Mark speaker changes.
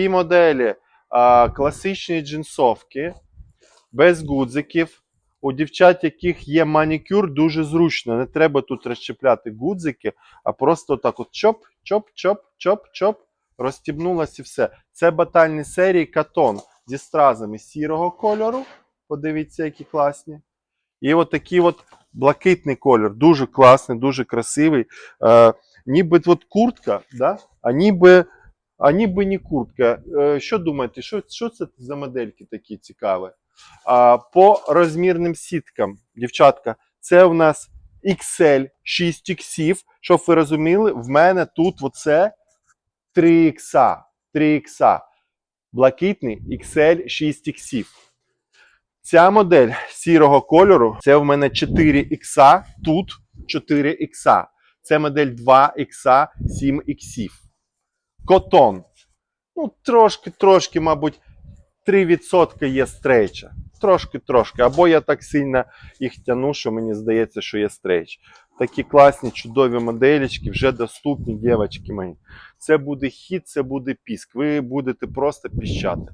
Speaker 1: Ці моделі а, класичні джинсовки, без гудзиків. У дівчат, яких є манікюр, дуже зручно. Не треба тут розчіпляти гудзики, а просто так от чоп, чоп, чоп, чоп, чоп, розстібнулося і все. Це батальні серії катон зі стразами сірого кольору. Подивіться, які класні. І от такий от блакитний колір, дуже класний, дуже красивий. Е, ніби от куртка, да? а ніби, а ніби не куртка. Е, що думаєте, що, що це за модельки такі цікаві? А, по розмірним сіткам, дівчатка, це у нас XL 6 іксів. Щоб ви розуміли, в мене тут оце 3 ікса. 3 ікса. Блакитний XL 6 іксів. Ця модель сірого кольору, це в мене 4 ікса, тут 4 ікса. Це модель 2 ікса, 7 іксів. Котон. Ну, трошки, трошки, мабуть, 3% є стрейча. Трошки, трошки. Або я так сильно їх тяну, що мені здається, що є стрейч. Такі класні, чудові моделічки, вже доступні, дівчатки мої. Це буде хід, це буде піск. Ви будете просто піщати.